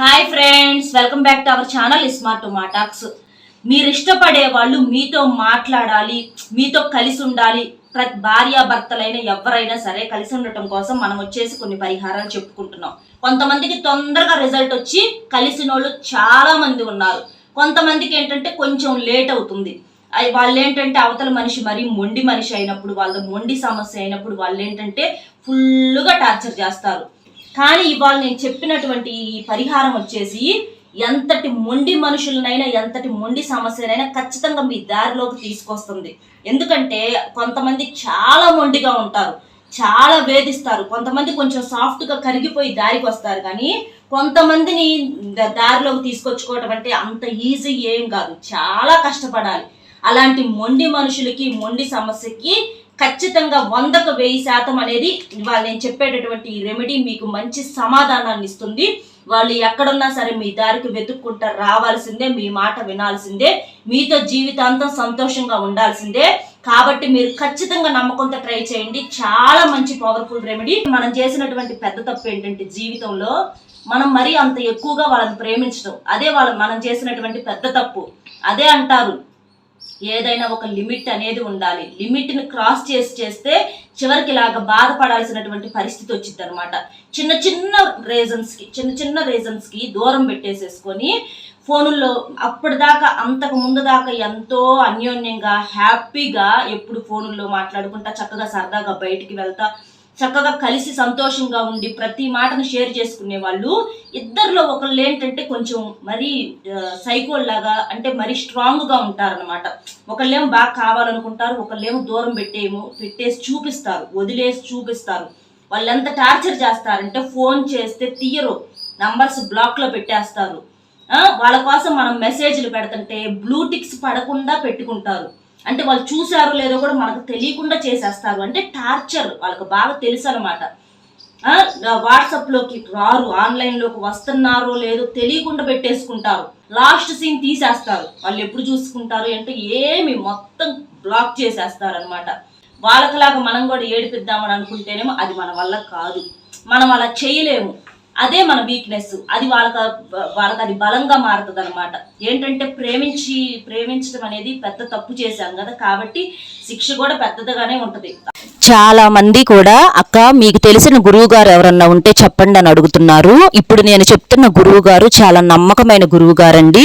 Hi friends welcome back to our channel smart మాటాక్స్ మీరు ఇష్టపడే వాళ్ళు మీతో మాట్లాడాలి మీతో కలిసి ఉండాలి. ప్రతి భార్యాభర్తలైన ఎవరైనా సరే కలిసి ఉండటం కోసం మనం వచ్చేసి కొన్ని పరిహారాలు చెప్పుకుంటున్నాం. కొంతమందికి తొందరగా రిజల్ట్ వచ్చి కలిసిన వాళ్ళు చాలా మంది ఉన్నారు. కొంతమందికి ఏంటంటే కొంచెం లేట్ అవుతుంది. అది వాళ్ళు ఏంటంటే అవతల మనిషి మరీ మొండి మనిషి అయినప్పుడు వాళ్ళ మొండి సమస్య అయినప్పుడు వాళ్ళు ఏంటంటే ఫుల్గా టార్చర్ చేస్తారు. కానీ ఇవాళ నేను చెప్పినటువంటి ఈ పరిహారం వచ్చేసి ఎంతటి మొండి మనుషులనైనా ఎంతటి మొండి సమస్యనైనా ఖచ్చితంగా మీ దారిలోకి తీసుకొస్తుంది. ఎందుకంటే కొంతమంది చాలా మొండిగా ఉంటారు చాలా వేధిస్తారు. కొంతమంది కొంచెం సాఫ్ట్గా కరిగిపోయి దారికి వస్తారు. కానీ కొంతమందిని దారిలోకి తీసుకొచ్చుకోవటం అంటే అంత ఈజీ ఏం కాదు. చాలా కష్టపడాలి. అలాంటి మొండి మనుషులకి మొండి సమస్యకి ఖచ్చితంగా వందకు వెయ్యి శాతం అనేది వాళ్ళు నేను చెప్పేటటువంటి రెమెడీ మీకు మంచి సమాధానాన్ని ఇస్తుంది. వాళ్ళు ఎక్కడున్నా సరే మీ దారికి వెతుక్కుంటా రావాల్సిందే మీ మాట వినాల్సిందే మీతో జీవితాంతం సంతోషంగా ఉండాల్సిందే. కాబట్టి మీరు ఖచ్చితంగా నమ్మకంతో ట్రై చేయండి. చాలా మంచి పవర్ఫుల్ రెమెడీ మనం చేసినటువంటి పెద్ద తప్పు ఏంటంటే జీవితంలో మనం మరీ అంత ఎక్కువగా వాళ్ళని ప్రేమించడం. అదే వాళ్ళు మనం చేసినటువంటి పెద్ద తప్పు. అదే అంటారు. ఏదైనా ఒక లిమిట్ అనేది ఉండాలి. లిమిట్ని క్రాస్ చేసి చేస్తే చివరికి ఇలాగ బాధపడాల్సినటువంటి పరిస్థితి వచ్చింది అనమాట చిన్న చిన్న రీజన్స్కి చిన్న చిన్న రీజన్స్కి దూరం పెట్టేసేసుకొని ఫోనుల్లో అప్పటిదాకా అంతకు ముందు దాకా ఎంతో అన్యోన్యంగా హ్యాపీగా ఎప్పుడు ఫోనుల్లో మాట్లాడుకుంటా చక్కగా సరదాగా బయటికి వెళ్తా చక్కగా కలిసి సంతోషంగా ఉండి ప్రతి మాటను షేర్ చేసుకునే వాళ్ళు. ఇద్దరిలో ఒకళ్ళు ఏంటంటే కొంచెం మరీ సైకోల్ లాగా అంటే మరీ స్ట్రాంగ్గా ఉంటారనమాట ఒకళ్ళేమో బాగా కావాలనుకుంటారు ఒకళ్ళేమో దూరం పెట్టేమో పెట్టేసి చూపిస్తారు వదిలేసి చూపిస్తారు. వాళ్ళు ఎంత టార్చర్ చేస్తారంటే ఫోన్ చేస్తే తీయరు నంబర్స్ బ్లాక్లో పెట్టేస్తారు. వాళ్ళ కోసం మనం మెసేజ్లు పెడుతుంటే బ్లూటిక్స్ పడకుండా పెట్టుకుంటారు. అంటే వాళ్ళు చూసారో లేదో కూడా మనకు తెలియకుండా చేసేస్తారు. అంటే టార్చర్ వాళ్ళకి బాగా తెలుసు అనమాట వాట్సాప్లోకి రారు ఆన్లైన్లోకి వస్తున్నారో లేదో తెలియకుండా పెట్టేసుకుంటారు. లాస్ట్ సీన్ తీసేస్తారు. వాళ్ళు ఎప్పుడు చూసుకుంటారు అంటే ఏమి మొత్తం బ్లాక్ చేసేస్తారు అనమాట వాళ్ళకిలాగా మనం కూడా ఏడిపిద్దామని అనుకుంటేనేమో అది మన వల్ల కాదు. మనం అలా చేయలేము. అదే మన వీక్నెస్ అది వాళ్ళకి వాళ్ళకి అది బలంగా మారుతుంది అనమాట ఏంటంటే ప్రేమించి ప్రేమించడం అనేది పెద్ద తప్పు చేశాం కదా కాబట్టి శిక్ష కూడా పెద్దదిగానే ఉంటది. చాలా మంది కూడా అక్క మీకు తెలిసిన గురువు గారు ఎవరన్నా ఉంటే చెప్పండి అని అడుగుతున్నారు. ఇప్పుడు నేను చెప్తున్న గురువు గారు చాలా నమ్మకమైన గురువు గారండి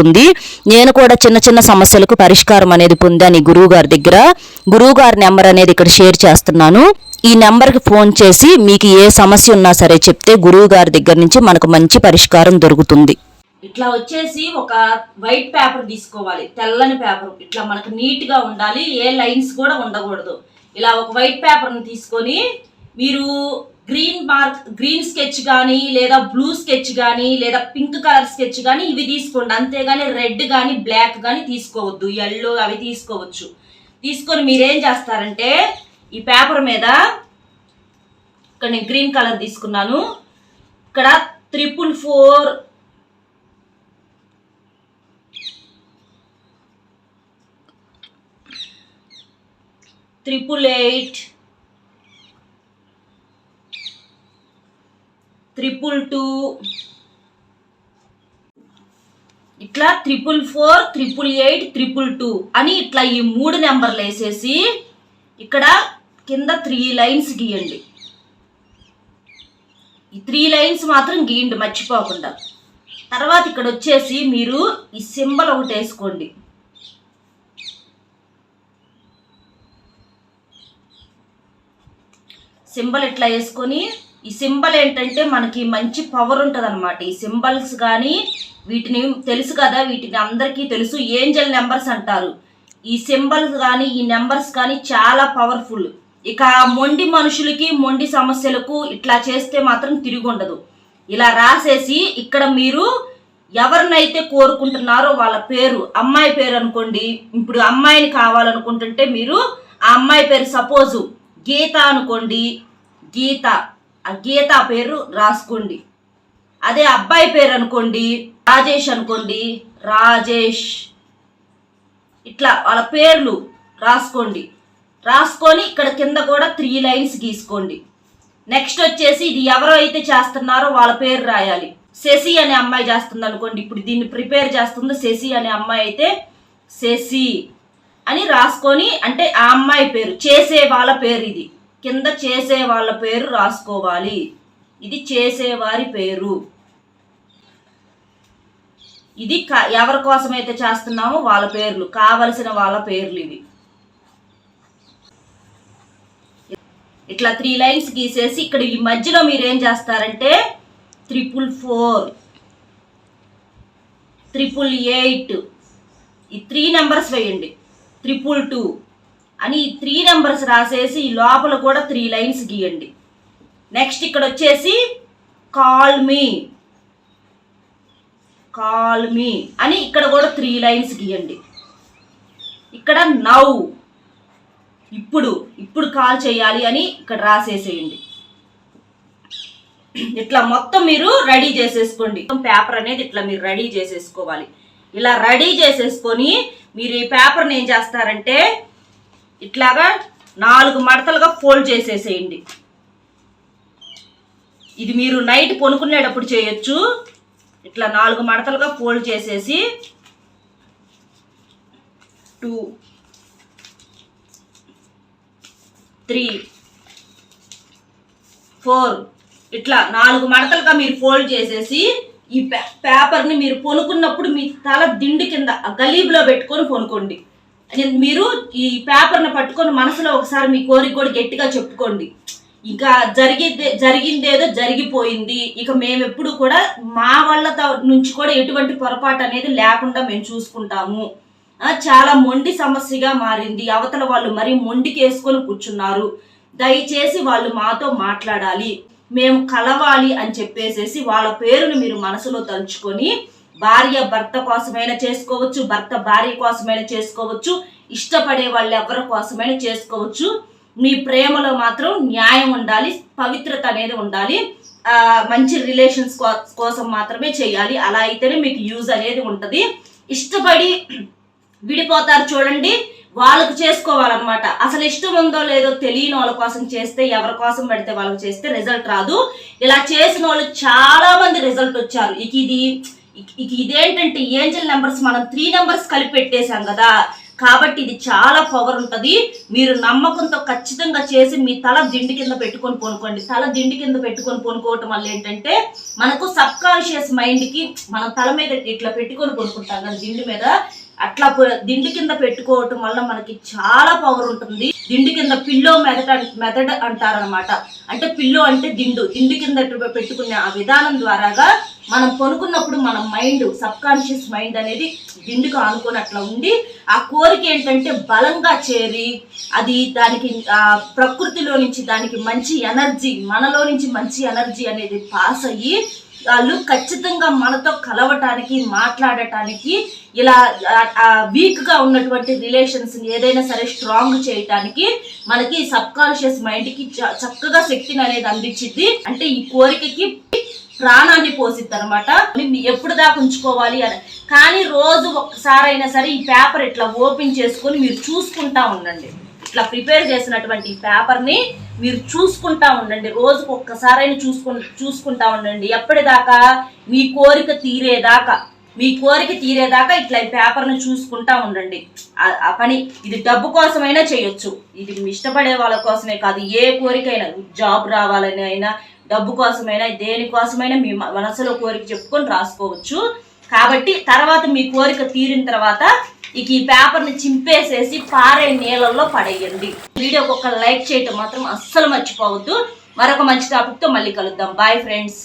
అవుతుంది నేను కూడా చిన్న చిన్న సమస్యలకు పరిష్కారం అనేది పొందాను గురువు గారి దగ్గర. గురువు గారి నెంబర్ అనేది ఇక్కడ షేర్ చేస్తున్నాను. ఈ నెంబర్కి ఫోన్ చేసి మీకు ఏ సమస్య ఉన్నా సరే చెప్తే గురువు గారి దగ్గర నుంచి మనకు మంచి పరిష్కారం దొరుకుతుంది. ఇట్లా వచ్చేసి ఒక వైట్ పేపర్ తీసుకోవాలి. తెల్లని పేపర్. ఇట్లా మనకు నీట్గా ఉండాలి. ఏ లైన్స్ కూడా ఉండకూడదు. ఇలా ఒక వైట్ పేపర్ని తీసుకొని మీరు గ్రీన్ మార్క్ గ్రీన్ స్కెచ్ కానీ లేదా బ్లూ స్కెచ్ కానీ లేదా పింక్ కలర్ స్కెచ్ కానీ ఇవి తీసుకోండి. అంతేగాని రెడ్ కానీ బ్లాక్ కానీ తీసుకోవద్దు. ఎల్లో అవి తీసుకోవచ్చు. తీసుకొని మీరేం చేస్తారంటే ఈ పేపర్ మీద ఇక్కడ నేను గ్రీన్ కలర్ తీసుకున్నాను. ఇక్కడ triple four triple eight triple two ఇట్లా triple four triple eight triple two అని ఇట్లా ఈ మూడు నెంబర్లు వేసేసి ఇక్కడ కింద త్రీ లైన్స్ గీయండి. ఈ త్రీ లైన్స్ మాత్రం గీయండి మర్చిపోకుండా. తర్వాత ఇక్కడ వచ్చేసి మీరు ఈ సింబల్ ఒకటి వేసుకోండి. సింబల్ ఇట్లా వేసుకొని ఈ సింబల్ ఏంటంటే మనకి మంచి పవర్ ఉంటుంది అనమాట ఈ సింబల్స్ కానీ వీటిని తెలుసు కదా వీటిని అందరికీ తెలుసు. ఏంజల్ నెంబర్స్ అంటారు. ఈ సింబల్స్ కానీ ఈ నెంబర్స్ కానీ చాలా పవర్ఫుల్ ఇక మొండి మనుషులకి మొండి సమస్యలకు ఇట్లా చేస్తే మాత్రం తిరిగి ఉండదు. ఇలా రాసేసి ఇక్కడ మీరు ఎవరినైతే కోరుకుంటున్నారో వాళ్ళ పేరు అమ్మాయి పేరు అనుకోండి. ఇప్పుడు అమ్మాయిని కావాలనుకుంటుంటే మీరు ఆ అమ్మాయి పేరు సపోజు గీత అనుకోండి. గీత. ఆ గీత పేరు రాసుకోండి. అదే అబ్బాయి పేరు అనుకోండి రాజేష్ అనుకోండి రాజేష్. ఇట్లా వాళ్ళ పేర్లు రాసుకోండి. రాసుకొని ఇక్కడ కింద కూడా త్రీ లైన్స్ గీసుకోండి. నెక్స్ట్ వచ్చేసి ఇది ఎవరో అయితే చేస్తున్నారో వాళ్ళ పేరు రాయాలి. శశి అనే అమ్మాయి చేస్తుంది అనుకోండి. ఇప్పుడు దీన్ని ప్రిపేర్ చేస్తుంది శశి అనే అమ్మాయి అయితే శశి అని రాసుకొని అంటే ఆ అమ్మాయి పేరు చేసే వాళ్ళ పేరు ఇది. కింద చేసే వాళ్ళ పేరు రాసుకోవాలి. ఇది చేసేవారి పేరు. ఇది క- ఎవరి కోసమైతే చేస్తున్నామో వాళ్ళ పేర్లు కావలసిన వాళ్ళ పేర్లు ఇవి. ఇట్లా త్రీ లైన్స్ గీసేసి ఇక్కడ ఈ మధ్యలో మీరు ఏం చేస్తారంటే త్రిపుల్ ఫోర్ త్రిపుల్ ఎయిట్ ఈ త్రీ నెంబర్స్ వేయండి. Triple two. అని ఈ త్రీ నెంబర్స్ రాసేసి ఈ లోపల కూడా త్రీ లైన్స్ గీయండి. నెక్స్ట్ ఇక్కడ వచ్చేసి కాల్ మీ కాల్ మీ అని ఇక్కడ కూడా త్రీ లైన్స్ గీయండి. ఇక్కడ నౌ ఇప్పుడు ఇప్పుడు కాల్ చేయాలి అని ఇక్కడ రాసేసేయండి. ఇట్లా మొత్తం మీరు రెడీ చేసేసుకోండి. పేపర్ అనేది ఇట్లా మీరు రెడీ చేసేసుకోవాలి. ఇలా రెడీ చేసేసుకొని మీరు ఈ పేపర్ని ఏం చేస్తారంటే ఇట్లాగా నాలుగు మడతలుగా ఫోల్డ్ చేసేసేయండి. ఇది మీరు నైట్ పొనుకునేటప్పుడు చేయొచ్చు. ఇట్లా నాలుగు మడతలుగా ఫోల్డ్ చేసేసి టూ త్రీ ఫోర్ ఇట్లా నాలుగు మడతలుగా మీరు ఫోల్డ్ చేసేసి ఈ పే- పేపర్ని మీరు పొనుకున్నప్పుడు మీ తల దిండు కింద గలీబ్లో పెట్టుకొని పొనుకోండి. మీరు ఈ పేపర్ని పట్టుకొని మనసులో ఒకసారి మీ కోరిక కూడా గట్టిగా చెప్పుకోండి. ఇంకా జరిగిందే జరిగిందేదో జరిగిపోయింది. ఇక మేము ఎప్పుడు కూడా మా వాళ్ళ నుంచి కూడా ఎటువంటి పొరపాటు అనేది లేకుండా మేము చూసుకుంటాము. చాలా మొండి సమస్యగా మారింది. అవతల వాళ్ళు మరీ మొండికి వేసుకొని కూర్చున్నారు. దయచేసి వాళ్ళు మాతో మాట్లాడాలి. మేము కలవాలి అని చెప్పేసేసి వాళ్ళ పేరును మీరు మనసులో తలుచుకొని భార్య భర్త కోసమైనా చేసుకోవచ్చు భర్త భార్య కోసమైనా చేసుకోవచ్చు ఇష్టపడే వాళ్ళు ఎవరి కోసమైనా చేసుకోవచ్చు. మీ ప్రేమలో మాత్రం న్యాయం ఉండాలి పవిత్రత అనేది ఉండాలి. మంచి రిలేషన్స్ కోసం మాత్రమే చేయాలి. అలా అయితేనే మీకు యూజ్ అనేది ఉంటుంది. ఇష్టపడి విడిపోతారు చూడండి వాళ్ళకు చేసుకోవాలన్నమాట. అసలు ఇష్టం ఉందో లేదో తెలియని వాళ్ళ కోసం చేస్తే ఎవరి కోసం పెడితే వాళ్ళకి చేస్తే రిజల్ట్ రాదు. ఇలా చేసిన వాళ్ళు చాలా మంది రిజల్ట్ వచ్చారు. ఇక ఇది ఇక- ఇదేంటంటే ఏంజల్ నెంబర్స్ మనం త్రీ నెంబర్స్ కలిపి పెట్టేశాం కదా. కాబట్టి ఇది చాలా పవర్ ఉంటుంది. మీరు నమ్మకంతో ఖచ్చితంగా చేసి మీ తల దిండి కింద పెట్టుకొని కొనుక్కోండి తల దిండి కింద పెట్టుకొని కొనుక్కోవటం వల్ల ఏంటంటే మనకు సబ్ కాన్షియస్ మైండ్కి మనం తల మీద ఇట్లా పెట్టుకొని కొనుక్కుంటాం కదా దిండి మీద. అట్లా దిండు దిండి కింద పెట్టుకోవటం వల్ల మనకి చాలా పవర్ ఉంటుంది. దిండి కింద పిల్లో మెదడ మెదడు అంటారనమాట అంటే పిల్లో అంటే దిండు. దిండి కింద పెట్టుకునే ఆ విధానం ద్వారాగా మనం కొనుక్కున్నప్పుడు మన మైండ్ సబ్ కాన్షియస్ మైండ్ అనేది దిండుకు ఆనుకొని అట్లా ఉండి ఆ కోరిక ఏంటంటే బలంగా చేరి అది దానికి ప్రకృతిలో నుంచి దానికి మంచి ఎనర్జీ మనలో నుంచి మంచి ఎనర్జీ అనేది పాస్ అయ్యి వాళ్ళు ఖచ్చితంగా మనతో కలవటానికి మాట్లాడటానికి ఇలా వీక్గా ఉన్నటువంటి రిలేషన్స్ ఏదైనా సరే స్ట్రాంగ్ చేయటానికి మనకి సబ్ కాన్షియస్ మైండ్కి చ- చక్కగా శక్తిని అనేది అందించింది. అంటే ఈ కోరికకి ప్రాణాన్ని పోసిద్ది అనమాట ఎప్పుడు దాకా ఉంచుకోవాలి అని. కానీ రోజు ఒక్కసారి అయినా సరే ఈ పేపర్ ఇట్లా ఓపెన్ చేసుకొని మీరు చూసుకుంటా ఉండండి. ఇట్లా ప్రిపేర్ చేసినటువంటి పేపర్ని మీరు చూసుకుంటా ఉండండి. రోజుకు ఒక్కసారైనా చూసుకు చూసుకుంటా ఉండండి. ఎప్పటిదాకా మీ కోరిక తీరేదాకా మీ కోరిక తీరేదాకా ఇట్లా ఈ పేపర్ని చూసుకుంటా ఉండండి. ఆ- పని ఇది డబ్బు కోసమైనా చేయొచ్చు. ఇది ఇష్టపడే వాళ్ళ కోసమే కాదు ఏ కోరికైనా జాబ్ రావాలని అయినా డబ్బు కోసమైనా దేనికోసమైనా మీ మనసులో కోరిక చెప్పుకొని రాసుకోవచ్చు. కాబట్టి తర్వాత మీ కోరిక తీరిన తర్వాత ఇక ఈ పేపర్ని చింపేసేసి పారే నీళ్ళల్లో పడేయండి. వీడియోకి ఒక లైక్ చేయటం మాత్రం అస్సలు మర్చిపోవద్దు. మరొక మంచి టాపిక్తో మళ్ళీ కలుద్దాం. Bye friends